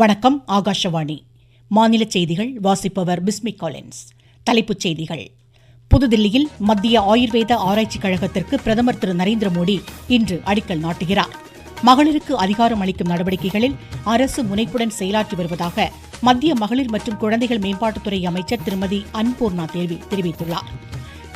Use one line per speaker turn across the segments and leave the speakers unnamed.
வணக்கம் ஆகாஷவாணி மாநில செய்திகள் வாசிப்பவர் பிஸ்மி காலின்ஸ் தலைப்புச் செய்திகள் புதுதில்லியில் மத்திய ஆயுர்வேத ஆராய்ச்சிக் கழகத்திற்கு பிரதமர் திரு நரேந்திர மோடி இன்று அடிக்கல் நாட்டுகிறார் மகளிருக்கு அதிகாரம் அளிக்கும் நடவடிக்கைகளில் அரசு முனைப்புடன் செயலாற்றி வருவதாக மத்திய மகளிர் மற்றும் குழந்தைகள் மேம்பாட்டுத்துறை அமைச்சர் திருமதி அன்பூர்ணா தேவி தெரிவித்துள்ளாா்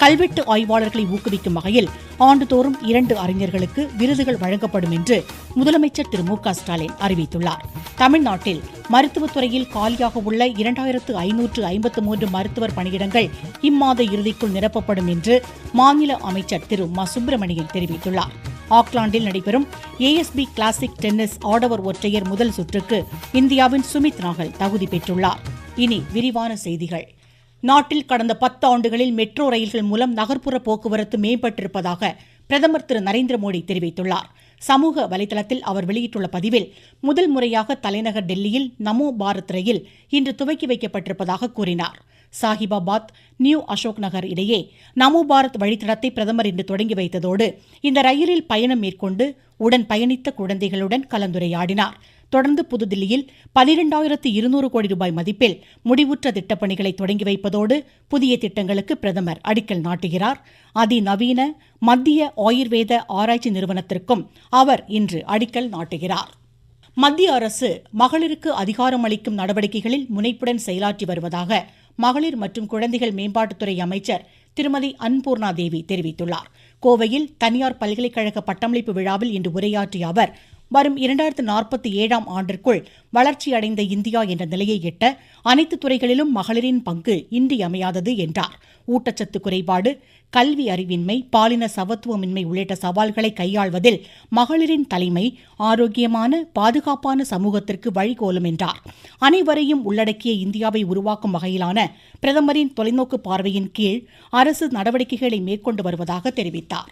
கல்வெட்டு ஆய்வாளர்களை ஊக்குவிக்கும் வகையில் ஆண்டுதோறும் இரண்டு அறிஞர்களுக்கு விருதுகள் வழங்கப்படும் என்று முதலமைச்சர் திரு மு க ஸ்டாலின் அறிவித்துள்ளார் தமிழ்நாட்டில் மருத்துவத்துறையில் காலியாக உள்ள இரண்டாயிரத்து ஐநூற்று ஐம்பத்து மூன்று மருத்துவர் பணியிடங்கள் இம்மாத இறுதிக்குள் நிரப்பப்படும் என்று மாநில அமைச்சர் திரு ம சுப்பிரமணியன் தெரிவித்துள்ளார் ஆக்லாந்தில் நடைபெறும் ஏஎஸ்பி கிளாசிக் டென்னிஸ் ஆடவர் ஒற்றையர் முதல் சுற்றுக்கு இந்தியாவின் சுமித் நாகல் தகுதி பெற்றுள்ளார் இனி விரிவான செய்திகள் நாட்டில் கடந்த பத்து ஆண்டுகளில் மெட்ரோ ரயில்கள் மூலம் நகர்ப்புற போக்குவரத்து மேம்பட்டிருப்பதாக பிரதமர் திரு நரேந்திர மோடி தெரிவித்துள்ளார் சமூக வலைதளத்தில் அவர் வெளியிட்டுள்ள பதிவில் முதல் முறையாக தலைநகர் டெல்லியில் நமோ பாரத் ரயில் இன்று துவக்கி வைக்கப்பட்டிருப்பதாக கூறினார் சாஹிபாபாத் நியூ அசோக் நகர் இடையே நமோ பாரத் வழித்தடத்தை பிரதமர் இன்று தொடங்கி வைத்ததோடு இந்த ரயிலில் பயணம் மேற்கொண்டு உடன் பயணித்த குழந்தைகளுடன் கலந்துரையாடினார் தொடர்ந்து புதுதில்லியில் பனிரெண்டாயிரத்து இருநூறு கோடி ரூபாய் மதிப்பில் முடிவுற்ற திட்டப்பணிகளை தொடங்கி வைப்பதோடு புதிய திட்டங்களுக்கு பிரதமர் அடிக்கல் நாட்டுகிறார் அதிநவீன மத்திய ஆயுர்வேத ஆராய்ச்சி நிறுவனத்திற்கும் அவர் இன்று அடிக்கல் நாட்டுகிறார் மத்திய அரசு மகளிருக்கு அதிகாரமளிக்கும் நடவடிக்கைகளில் முனைப்புடன் செயலாற்றி வருவதாக மகளிர் மற்றும் குழந்தைகள் மேம்பாட்டுத்துறை அமைச்சர் திருமதி அன்பூர்ணா தேவி தெரிவித்துள்ளார் கோவையில் தனியார் பல்கலைக்கழக பட்டமளிப்பு விழாவில் இன்று உரையாற்றிய அவர் வரும் இரண்டாயிரத்து நாற்பத்தி ஏழாம் ஆண்டிற்குள் வளர்ச்சியடைந்த இந்தியா என்ற நிலையை எட்ட அனைத்து துறைகளிலும் மகளிரின் பங்கு இன்றியமையாதது என்றார் ஊட்டச்சத்து குறைபாடு கல்வி அறிவின்மை பாலின சமத்துவமின்மை உள்ளிட்ட சவால்களை கையாள்வதில் மகளிரின் தலைமை ஆரோக்கியமான பாதுகாப்பான சமூகத்திற்கு வழிகோலும் என்றார் அனைவரையும் உள்ளடக்கிய இந்தியாவை உருவாக்கும் வகையிலான பிரதமரின் தொலைநோக்கு பார்வையின் கீழ் அரசு நடவடிக்கைகளை மேற்கொண்டு வருவதாக தெரிவித்தாா்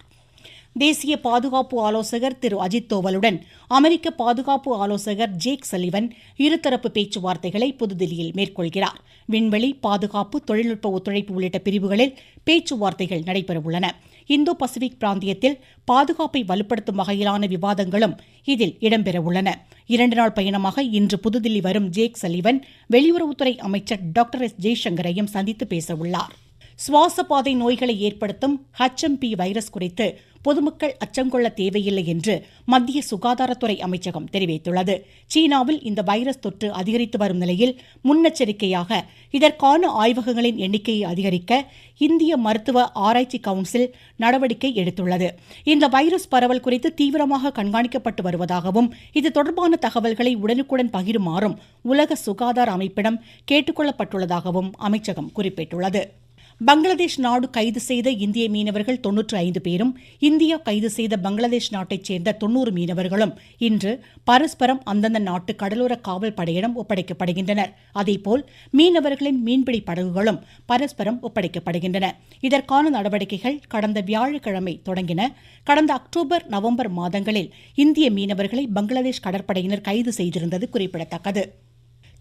தேசிய பாதுகாப்பு ஆலோசகர் திரு அஜித் தோவலுடன் அமெரிக்க பாதுகாப்பு ஆலோசகர் ஜேக் சலிவன் இருதரப்பு பேச்சுவார்த்தைகளை புதுதில்லியில் மேற்கொள்கிறார் விண்வெளி பாதுகாப்பு தொழில்நுட்ப ஒத்துழைப்பு உள்ளிட்ட பிரிவுகளில் பேச்சுவார்த்தைகள் நடைபெறவுள்ளன இந்தோ பசிபிக் பிராந்தியத்தில் பாதுகாப்பை வலுப்படுத்தும் வகையிலான விவாதங்களும் இதில் இடம்பெறவுள்ளன இரண்டு நாள் பயணமாக இன்று புதுதில்லி வரும் ஜேக் சலிவன் வெளியுறவுத்துறை அமைச்சர் டாக்டர் எஸ் ஜெய்சங்கரையும் சந்தித்து பேசவுள்ளார் சுவாச பாதை நோய்களை ஏற்படுத்தும் பி வைரஸ் குறித்து பொதுமக்கள் அச்சம் கொள்ள தேவையில்லை என்று மத்திய சுகாதாரத்துறை அமைச்சகம் தெரிவித்துள்ளது சீனாவில் இந்த வைரஸ் தொற்று அதிகரித்து வரும் நிலையில் முன்னெச்சரிக்கையாக இதற்கான ஆய்வகங்களின் எண்ணிக்கையை அதிகரிக்க இந்திய மருத்துவ ஆராய்ச்சி கவுன்சில் நடவடிக்கை எடுத்துள்ளது இந்த வைரஸ் பரவல் குறித்து தீவிரமாக கண்காணிக்கப்பட்டு வருவதாகவும் இது தொடர்பான தகவல்களை உடனுக்குடன் பகிருமாறும் உலக சுகாதார அமைப்பிடம் கேட்டுக்கொள்ளப்பட்டுள்ளதாகவும் அமைச்சகம் குறிப்பிட்டுள்ளது பங்களாதேஷ் நாடு கைது செய்த இந்திய மீனவர்கள் தொன்னூற்று ஐந்து பேரும் இந்தியா கைது செய்த பங்களாதேஷ் நாட்டைச் சேர்ந்த தொன்னூறு மீனவர்களும் இன்று பரஸ்பரம் அந்தந்த நாட்டு கடலோர காவல் படையிடம் ஒப்படைக்கப்படுகின்றனர் அதேபோல் மீனவர்களின் மீன்பிடி படகுகளும் பரஸ்பரம் ஒப்படைக்கப்படுகின்றன இதற்கான நடவடிக்கைகள் கடந்த வியாழக்கிழமை தொடங்கின கடந்த அக்டோபர் நவம்பர் மாதங்களில் இந்திய மீனவர்களை பங்களாதேஷ் கடற்படையினர் கைது செய்திருந்தது குறிப்பிடத்தக்கது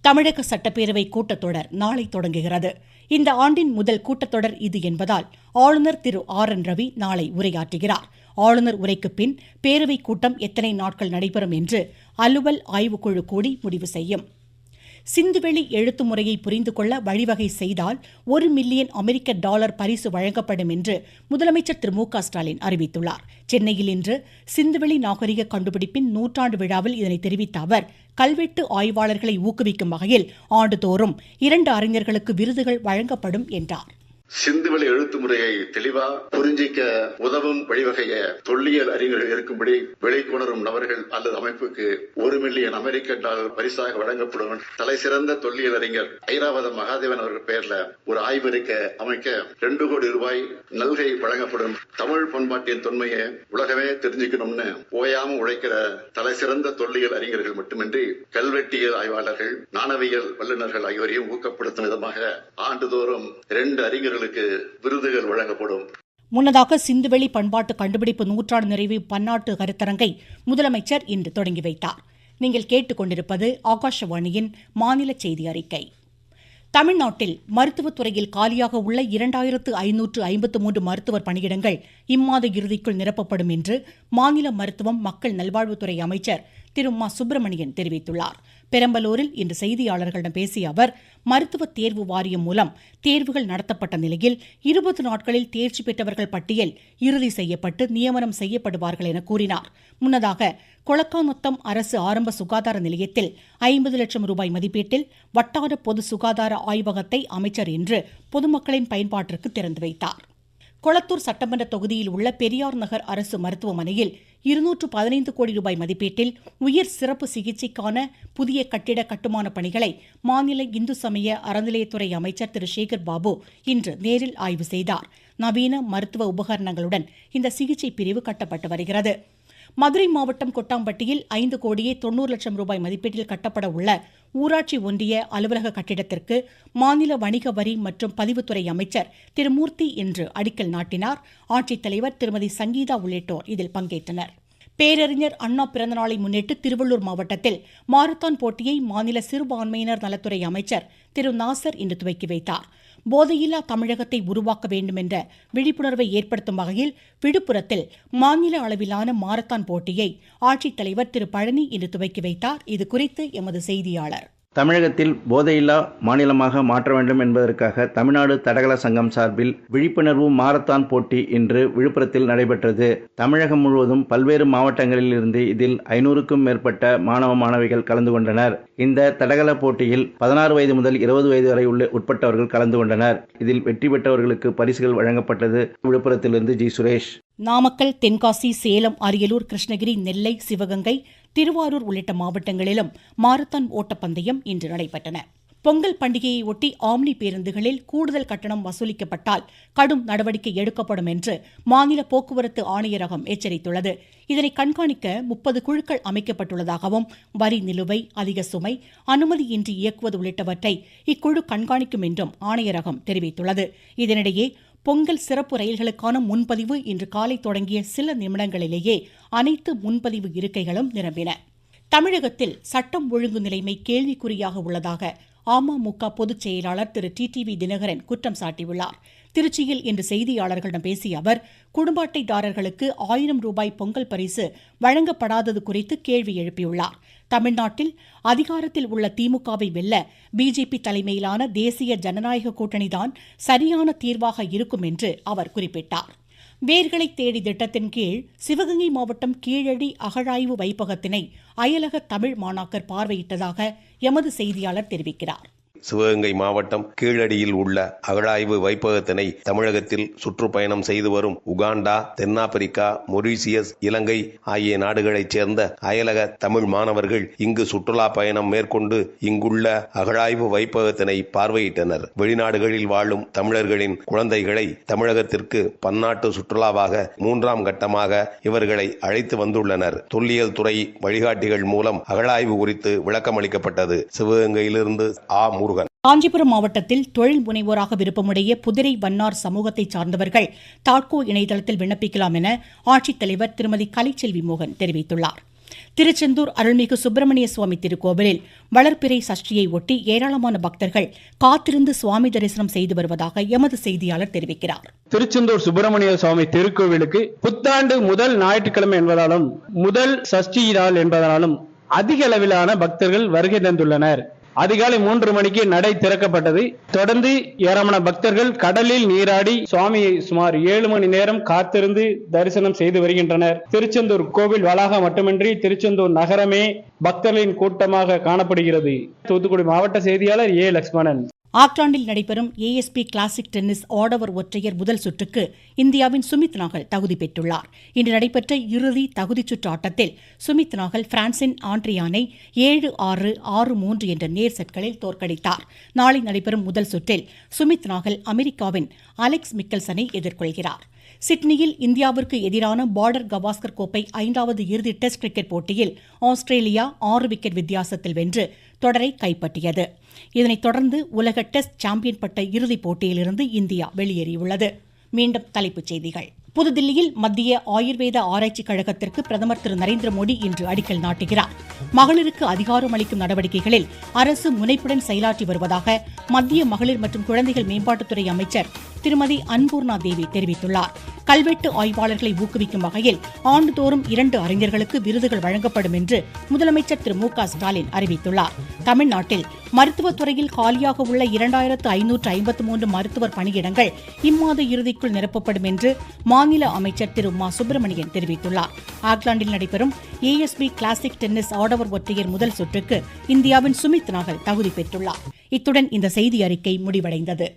தமிழக சட்டப்பேரவை கூட்டத்தொடர் நாளை தொடங்குகிறது இந்த ஆண்டின் முதல் கூட்டத்தொடர் இது என்பதால் ஆளுநர் திரு ஆர் என் ரவி நாளை உரையாற்றுகிறார் ஆளுநர் உரைக்கு பின் பேரவைக் கூட்டம் எத்தனை நாட்கள் நடைபெறும் என்று அலுவல் ஆய்வுக்குழு கூடி முடிவு செய்யும் சிந்துவெளி எழுத்து முறையை புரிந்து கொள்ள வழிவகை செய்தால் ஒரு மில்லியன் அமெரிக்க டாலர் பரிசு வழங்கப்படும் என்று முதலமைச்சர் திரு மு ஸ்டாலின் அறிவித்துள்ளார் சென்னையில் இன்று சிந்துவெளி நாகரிக கண்டுபிடிப்பின் நூற்றாண்டு விழாவில் இதனை தெரிவித்த அவர் கல்வெட்டு ஆய்வாளர்களை ஊக்குவிக்கும் வகையில் ஆண்டுதோறும் இரண்டு அறிஞர்களுக்கு விருதுகள் வழங்கப்படும் என்றார் சிந்துவெளி எழுத்து முறையை தெளிவா புரிஞ்சிக்க உதவும் வழிவகைய தொல்லியல் அறிஞர்கள் இருக்கும்படி விலை கொணரும் நபர்கள் அல்லது அமைப்புக்கு ஒரு மில்லியன் அமெரிக்க டாலர் பரிசாக வழங்கப்படும் தலை சிறந்த தொல்லியல் அறிஞர் ஐராவதம் மகாதேவன் அவர்கள் பெயர்ல ஒரு ஆய்வறிக்க அமைக்க இரண்டு கோடி ரூபாய் நல்கை வழங்கப்படும் தமிழ் பண்பாட்டின் தொன்மையை உலகமே தெரிஞ்சுக்கணும்னு ஓயாம உழைக்கிற தலை சிறந்த தொல்லியல் அறிஞர்கள் மட்டுமின்றி கல்வெட்டியல் ஆய்வாளர்கள் நாணவியல் வல்லுநர்கள் ஆகியோரையும் ஊக்கப்படுத்தும் விதமாக ஆண்டுதோறும் இரண்டு அறிஞர்கள் இவர்களுக்கு விருதுகள் வழங்கப்படும் முன்னதாக சிந்துவெளி பண்பாட்டு கண்டுபிடிப்பு நூற்றாண்டு நிறைவு பன்னாட்டு கருத்தரங்கை முதலமைச்சர் இன்று தொடங்கி வைத்தார் நீங்கள் கேட்டுக்கொண்டிருப்பது ஆகாஷவாணியின் மாநில செய்தி அறிக்கை தமிழ்நாட்டில் மருத்துவத்துறையில் காலியாக உள்ள இரண்டாயிரத்து ஐநூற்று ஐம்பத்து மூன்று மருத்துவர் பணியிடங்கள் இம்மாத இறுதிக்குள் நிரப்பப்படும் என்று மாநில மருத்துவம் மக்கள் நல்வாழ்வுத்துறை அமைச்சர் திரு மா சுப்பிரமணியன் தெரிவித்துள்ளாா் பெரம்பலூரில் இன்று செய்தியாளர்களிடம் பேசிய அவர் மருத்துவ தேர்வு வாரியம் மூலம் தேர்வுகள் நடத்தப்பட்ட நிலையில் இருபது நாட்களில் தேர்ச்சி பெற்றவர்கள் பட்டியல் இறுதி செய்யப்பட்டு நியமனம் செய்யப்படுவார்கள் என கூறினார் முன்னதாக கொளக்காநொத்தம் அரசு ஆரம்ப சுகாதார நிலையத்தில் ஐம்பது லட்சம் ரூபாய் மதிப்பீட்டில் வட்டார பொது சுகாதார ஆய்வகத்தை அமைச்சர் இன்று பொதுமக்களின் பயன்பாட்டிற்கு திறந்து வைத்தார் கொளத்தூர் சட்டமன்ற தொகுதியில் உள்ள பெரியார் நகர் அரசு மருத்துவமனையில் இருநூற்று பதினைந்து கோடி ரூபாய் மதிப்பீட்டில் உயர் சிறப்பு சிகிச்சைக்கான புதிய கட்டிட கட்டுமான பணிகளை மாநில இந்து சமய அறநிலையத்துறை அமைச்சர் திரு சேகர் பாபு இன்று நேரில் ஆய்வு செய்தார் நவீன மருத்துவ உபகரணங்களுடன் இந்த சிகிச்சை பிரிவு கட்டப்பட்டு வருகிறது மதுரை மாவட்டம் கொட்டாம்பட்டியில் ஐந்து கோடியே தொன்னூறு லட்சம் ரூபாய் மதிப்பீட்டில் கட்டப்பட உள்ள ஊராட்சி ஒன்றிய அலுவலக கட்டிடத்திற்கு மாநில வணிக வரி மற்றும் பதிவுத்துறை அமைச்சர் திரு மூர்த்தி இன்று அடிக்கல் நாட்டினார் ஆட்சித்தலைவர் திருமதி சங்கீதா உள்ளிட்டோர் இதில் பங்கேற்றனர் பேரறிஞர் அண்ணா பிறந்தநாளை முன்னிட்டு திருவள்ளூர் மாவட்டத்தில் மாரத்தான் போட்டியை மாநில சிறுபான்மையினர் நலத்துறை அமைச்சர் திரு நாசர் இன்று துவக்கி வைத்தார் போதையில்லா தமிழகத்தை உருவாக்க வேண்டும் என்ற விழிப்புணர்வை ஏற்படுத்தும் வகையில் விழுப்புரத்தில் மாநில அளவிலான மாரத்தான் போட்டியை ஆட்சித்தலைவர் திரு பழனி இன்று துவக்கி வைத்தார் இது குறித்து எமது செய்தியாளர் தமிழகத்தில் போதையில்லா மாநிலமாக மாற்ற வேண்டும் என்பதற்காக தமிழ்நாடு தடகள சங்கம் சார்பில் விழிப்புணர்வு மாரத்தான் போட்டி இன்று விழுப்புரத்தில் நடைபெற்றது தமிழகம் முழுவதும் பல்வேறு மாவட்டங்களில் இருந்து இதில் ஐநூறுக்கும் மேற்பட்ட மாணவ மாணவிகள் கலந்து கொண்டனர் இந்த தடகள போட்டியில் பதினாறு வயது முதல் இருபது வயது வரை உள்ள உட்பட்டவர்கள் கலந்து கொண்டனர் இதில் வெற்றி பெற்றவர்களுக்கு பரிசுகள் வழங்கப்பட்டது விழுப்புரத்திலிருந்து ஜி சுரேஷ் நாமக்கல் தென்காசி சேலம் அரியலூர் கிருஷ்ணகிரி நெல்லை சிவகங்கை திருவாரூர் உள்ளிட்ட மாவட்டங்களிலும் மாரத்தான் ஓட்டப்பந்தயம் இன்று நடைபெற்றன பொங்கல் பண்டிகையை ஒட்டி ஆம்னி பேருந்துகளில் கூடுதல் கட்டணம் வசூலிக்கப்பட்டால் கடும் நடவடிக்கை எடுக்கப்படும் என்று மாநில போக்குவரத்து ஆணையரகம் எச்சரித்துள்ளது இதனை கண்காணிக்க முப்பது குழுக்கள் அமைக்கப்பட்டுள்ளதாகவும் வரி நிலுவை அதிக சுமை அனுமதியின்றி இயக்குவது உள்ளிட்டவற்றை இக்குழு கண்காணிக்கும் என்றும் ஆணையரகம் தெரிவித்துள்ளது இதனிடையே பொங்கல் சிறப்பு ரயில்களுக்கான முன்பதிவு இன்று காலை தொடங்கிய சில நிமிடங்களிலேயே அனைத்து முன்பதிவு இருக்கைகளும் நிரம்பின தமிழகத்தில் சட்டம் ஒழுங்கு நிலைமை கேள்விக்குறியாக உள்ளதாக அமமுக பொதுச் செயலாளர் திரு டி டிவி தினகரன் குற்றம் சாட்டியுள்ளார் திருச்சியில் இன்று செய்தியாளர்களிடம் பேசிய அவர் குடும்ப அட்டைதாரர்களுக்கு ஆயிரம் ரூபாய் பொங்கல் பரிசு வழங்கப்படாதது குறித்து கேள்வி எழுப்பியுள்ளார் தமிழ்நாட்டில் அதிகாரத்தில் உள்ள திமுகவை வெல்ல பிஜேபி தலைமையிலான தேசிய ஜனநாயக கூட்டணிதான் சரியான தீர்வாக இருக்கும் என்று அவர் குறிப்பிட்டார் வேர்களை தேடி திட்டத்தின் கீழ் சிவகங்கை மாவட்டம் கீழடி அகழாய்வு வைப்பகத்தினை அயலக தமிழ் மாணாக்கர் பார்வையிட்டதாக எமது செய்தியாளர் தெரிவிக்கிறார் சிவகங்கை மாவட்டம் கீழடியில் உள்ள அகழாய்வு வைப்பகத்தினை தமிழகத்தில் சுற்றுப்பயணம் செய்து வரும் உகாண்டா தென்னாப்பிரிக்கா மொரீசியஸ் இலங்கை ஆகிய நாடுகளைச் சேர்ந்த அயலக தமிழ் மாணவர்கள் இங்கு சுற்றுலா பயணம் மேற்கொண்டு இங்குள்ள அகழாய்வு வைப்பகத்தினை பார்வையிட்டனர் வெளிநாடுகளில் வாழும் தமிழர்களின் குழந்தைகளை தமிழகத்திற்கு பன்னாட்டு சுற்றுலாவாக மூன்றாம் கட்டமாக இவர்களை அழைத்து வந்துள்ளனர் தொல்லியல் துறை வழிகாட்டிகள் மூலம் அகழாய்வு குறித்து விளக்கமளிக்கப்பட்டது சிவகங்கையிலிருந்து ஆ முரு காஞ்சிபுரம் மாவட்டத்தில் தொழில் முனைவோராக விருப்பமுடைய புதிரை வன்னார் சமூகத்தை சார்ந்தவர்கள் தாட்கோ இணையதளத்தில் விண்ணப்பிக்கலாம் என ஆட்சித்தலைவர் திருமதி கலைச்செல்வி மோகன் தெரிவித்துள்ளார் திருச்செந்தூர் அருள்மிகு சுப்பிரமணிய சுவாமி திருக்கோவிலில் வளர்பிறை சஷ்டியை ஒட்டி ஏராளமான பக்தர்கள் காத்திருந்து சுவாமி தரிசனம் செய்து வருவதாக எமது செய்தியாளர் தெரிவிக்கிறார் திருச்செந்தூர் சுப்பிரமணிய சுவாமி திருக்கோவிலுக்கு புத்தாண்டு முதல் ஞாயிற்றுக்கிழமை என்பதாலும் முதல் சஷ்டி நாள் என்பதாலும் அதிக அளவிலான பக்தர்கள் வருகை தந்துள்ளனர் அதிகாலை மூன்று மணிக்கு நடை திறக்கப்பட்டது தொடர்ந்து ஏராளமான பக்தர்கள் கடலில் நீராடி சுவாமியை சுமார் ஏழு மணி நேரம் காத்திருந்து தரிசனம் செய்து வருகின்றனர் திருச்செந்தூர் கோவில் வளாகம் மட்டுமின்றி திருச்செந்தூர் நகரமே பக்தர்களின் கூட்டமாக காணப்படுகிறது தூத்துக்குடி மாவட்ட செய்தியாளர் ஏ லட்சுமணன் ஆக்லாண்டில் நடைபெறும் ஏஎஸ்பி கிளாசிக் டென்னிஸ் ஆடவர் ஒற்றையர் முதல் சுற்றுக்கு இந்தியாவின் சுமித் நாகல் தகுதி பெற்றுள்ளார் இன்று நடைபெற்ற இறுதி தகுதிச் சுற்று ஆட்டத்தில் சுமித் நாகல் பிரான்சின் ஆண்ட்ரியானை ஏழு ஆறு ஆறு மூன்று என்ற நேர் செட்களில் தோற்கடித்தார் நாளை நடைபெறும் முதல் சுற்றில் சுமித் நாகல் அமெரிக்காவின் அலெக்ஸ் மிக்கல்சனை எதிர்கொள்கிறார் சிட்னியில் இந்தியாவிற்கு எதிரான பார்டர் கவாஸ்கர் கோப்பை ஐந்தாவது இறுதி டெஸ்ட் கிரிக்கெட் போட்டியில் ஆஸ்திரேலியா ஆறு விக்கெட் வித்தியாசத்தில் வென்று தொடரை கைப்பற்றியது இதனைத் தொடர்ந்து உலக டெஸ்ட் சாம்பியன் பட்ட இறுதிப் போட்டியிலிருந்து இந்தியா வெளியேறியுள்ளது மீண்டும் தலைப்புச் செய்திகள் புதுதில்லியில் மத்திய ஆயுர்வேத ஆராய்ச்சிக் கழகத்திற்கு பிரதமர் திரு நரேந்திர மோடி இன்று அடிக்கல் நாட்டுகிறார் மகளிருக்கு அதிகாரம் அளிக்கும் நடவடிக்கைகளில் அரசு முனைப்புடன் செயலாற்றி வருவதாக மத்திய மகளிர் மற்றும் குழந்தைகள் மேம்பாட்டுத்துறை அமைச்சர் திருமதி அன்பூர்ணா தேவி தெரிவித்துள்ளார் கல்வெட்டு ஆய்வாளர்களை ஊக்குவிக்கும் வகையில் ஆண்டுதோறும் இரண்டு அறிஞர்களுக்கு விருதுகள் வழங்கப்படும் என்று முதலமைச்சர் திரு மு ஸ்டாலின் அறிவித்துள்ளார் தமிழ்நாட்டில் மருத்துவத்துறையில் காலியாக உள்ள இரண்டாயிரத்து ஐநூற்று ஐம்பத்து மூன்று மருத்துவர் பணியிடங்கள் இம்மாத இறுதிக்குள் நிரப்பப்படும் என்று மாநில அமைச்சர் திரு மா சுப்பிரமணியன் தெரிவித்துள்ளார் ஆக்லாண்டில் நடைபெறும் ஏஎஸ்பி கிளாசிக் டென்னிஸ் ஆடவர் ஒற்றையர் முதல் சுற்றுக்கு இந்தியாவின் சுமித் நாகல் தகுதி பெற்றுள்ளார் இத்துடன் இந்த செய்தி அறிக்கை முடிவடைந்தது